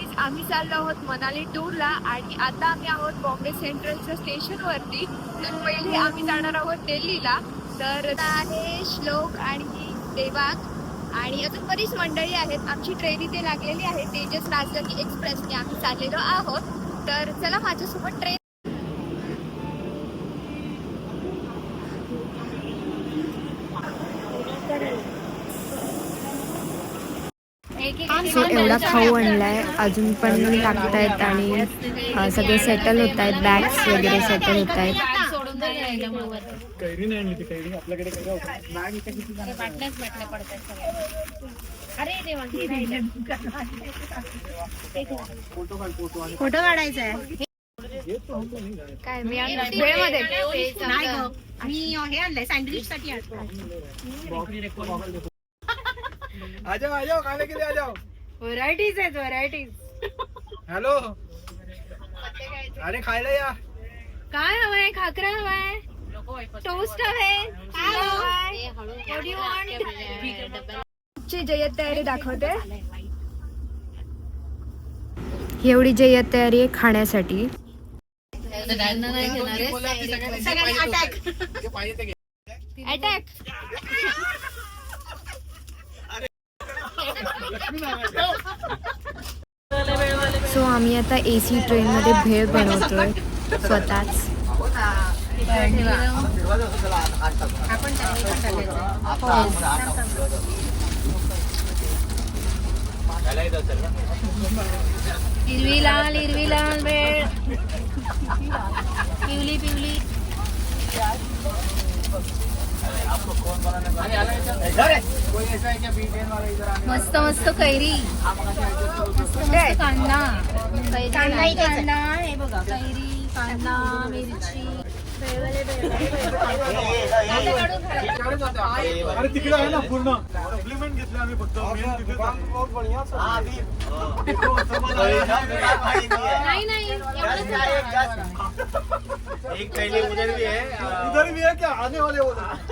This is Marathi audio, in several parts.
गाईज आम्ही चाललो आहोत मनाली टूरला आणि आता आम्ही आहोत बॉम्बे सेंट्रलच्या स्टेशनवरती तर पहिले आम्ही जाणार आहोत दिल्लीला. तर आहे श्लोक आणि देवांग. आणि अजून बरीच मंडळी आहेत. आमची ट्रेन इथे लागलेली आहे. तेजस राजधानी एक्सप्रेसने आम्ही चाललेलो आहोत. तर चला माझ्यासोबत ट्रेन सो एवढा खाऊ आणलाय. अजून पण टाकतायत आणि सगळे सेटल होत? आहेत बॅग्स वगैरे सेटल होत आहेत फोटो काढायचा आहे. काय मी वेळेमध्ये. नाही ग. मी हे आणलंय सँडविच साठी आ जाओ आ जाओ खाने के लिए आ जाओ व्हरायटीज आहेत व्हरायटीज हॅलो अरे खायला या. काय हवंय? खाकरा हवाय? टोस्ट हवे ची जय्यत तयारी दाखवते. ही एवढी जय्यत तयारी आहे खाण्यासाठी. अटॅक सो आम्ही आता ए सी ट्रेनमध्ये भेळ बनवतोय. स्वतःच. हिरवी लाल हिरवी लाल वेळ पिवली पिवली मस्त मस्त कैरी मस्त मस्त कांदा कांदा कांदा हे बघा। कैरी कांदा मिरची। अरे तिकडे आहे ना पूर्ण. सप्लिमेंट घेतले आम्ही फक्त. Main तिथेच आहे. नाही नाही एक उधर भी है इधर भी है क्या? आने वाले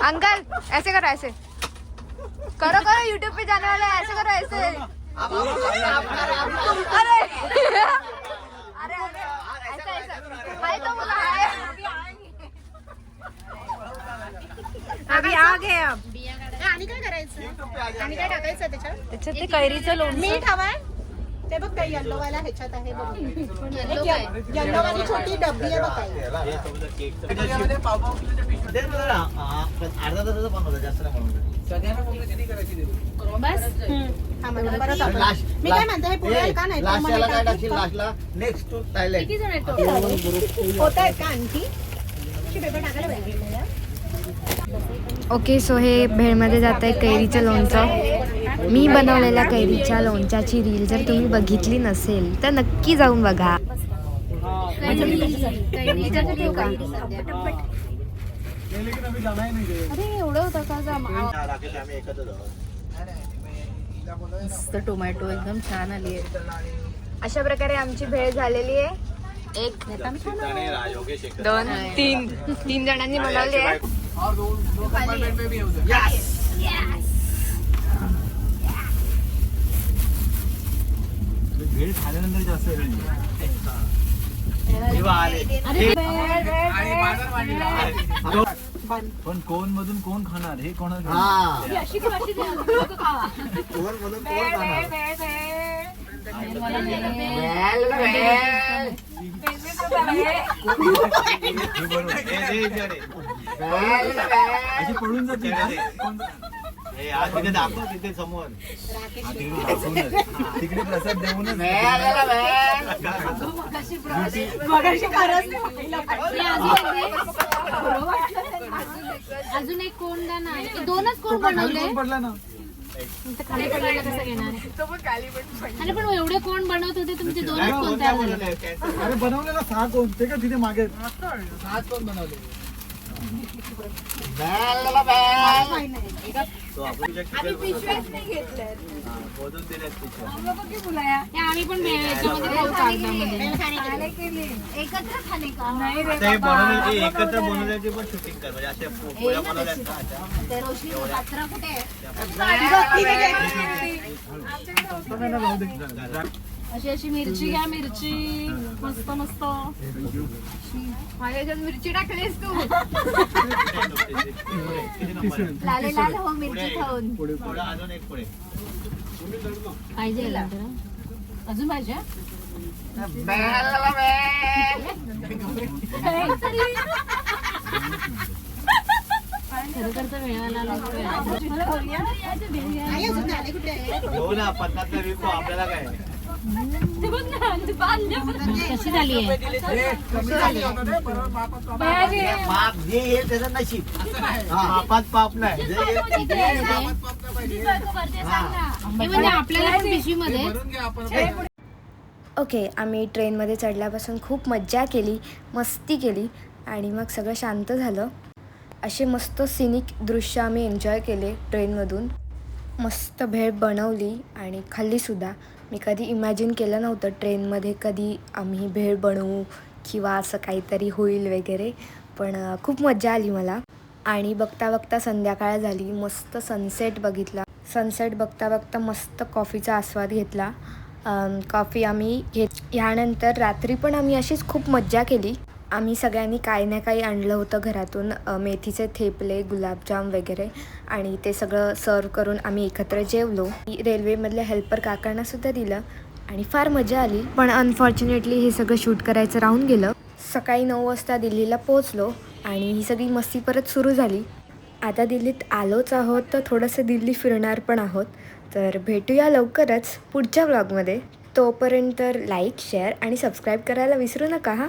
अंकल ऐसे करो ऐसे. करो करो यूट्यूब पे जाने वाला ऐसे करो ऐसे। अरे अरे अरे ऐसा ऐसा। हाय तो बोला हाय अभी आ गए अब। आणि काय करायचं आणि काय टाकायचं त्याच्यात त्याच्यात ते कैरीचं लोणचं. मीठ हवंय? ते बघ येल्लो वाला ह्याच्यात आहे बघ. येल्लो वाली छोटी डब्बी आहे बघ काही हा, मी काय म्हणते हे पुढे का नाही? नेक्स्ट टू थायलंड होत. आहेत का आणखी? अशी पेपर टाकायला पाहिजे मला. ओके सो हे भेळमध्ये जात आहे कैरीचं लोणचं. मी बनवलेल्या कैरीच्या लोणच्याची रील जर तुम्ही बघितली नसेल तर नक्की जाऊन बघा. मस्त टोमॅटो एकदम छान आली आहे. अशा प्रकारे आमची भेळ झालेली आहे. एक. दोन तीन. तीन जणांनी बनवली आहे. भेळ खाल्यानंतर जास्त वेळ आले. पण कोण मधून कोण खाणार? हे कोणाला हा. कोण कोण खाणार? अशी. पडून जाते. तिकडे हे तिथे दाखव तिथे समोर. हा, प्रसाद देऊनच. अजून एक. कोण द्या ना दोनच कोण बनवले? पडला ना. खाली पडलेला कसं घेणार? अरे पण एवढे कोण बनवत होते? तुमचे दोनच काय कोण तयार झाले? अरे बनवलेला सहा कोण? ते का तिथे मागे सहा कोण बनवले? आम्ही पण एकत्र खाणे का? हे बनवण्याची एकत्र बनवण्याची पण शूटिंग कर म्हणजे असे पो- पोळ्या अशा. ते रोशनी पात्र कुठे? अशी अशी मिरची घ्या मिरची. मस्त मस्त. माझ्या मिरची टाकलीस तू? लाले लाल हो मिरची खाऊन. पाहिजे अजून पाहिजे ना पन्नास विकू आपल्याला काय? कशी झाली पाप जे येईल त्याचं नशीब. पापात पाप नाही. जे येईल म्हणजे आपल्याला पिशवीमध्ये ओके आम्ही ट्रेनमध्ये चढल्यापासून खूप मज्जा केली मस्ती केली आणि मग सगळं शांत झालं. असे मस्त सिनिक दृश्य आम्ही एन्जॉय केले ट्रेनमधून. मस्त भेळ बनवली आणि खाल्लीसुद्धा. मी कधी इमॅजिन केलं नव्हतं ट्रेनमध्ये कधी आम्ही भेळ बनवू किंवा असं काहीतरी होईल वगैरे पण खूप मजा आली मला. आणि बघता बघता संध्याकाळ झाली मस्त सनसेट बघितला. सनसेट बघता बघता मस्त कॉफीचा आस्वाद घेतला. कॉफी आम्ही घेत ह्यानंतर रात्री पण आम्ही अशीच खूप मज्जा केली. आम्ही सगळ्यांनी काही ना काही आणलं होतं घरातून मेथीचे थेपले गुलाबजाम वगैरे आणि ते सगळं सर्व करून आम्ही एकत्र जेवलो. रेल्वेमधल्या हेल्पर काकांना सुद्धा दिलं आणि फार मजा आली. पण अनफॉर्च्युनेटली हे सगळं शूट करायचं राहून गेलं. सकाळी नऊ वाजता दिल्लीला पोहोचलो आणि ही सगळी मस्ती परत सुरू झाली. आता दिल्लीत आलोच आहोत तर थोडंसं दिल्ली फिरणार पण आहोत. तर भेटूया लवकरच पुढच्या ब्लॉगमध्ये तोपर्यंत लाईक शेअर आणि सबस्क्राईब करायला विसरू नका हां?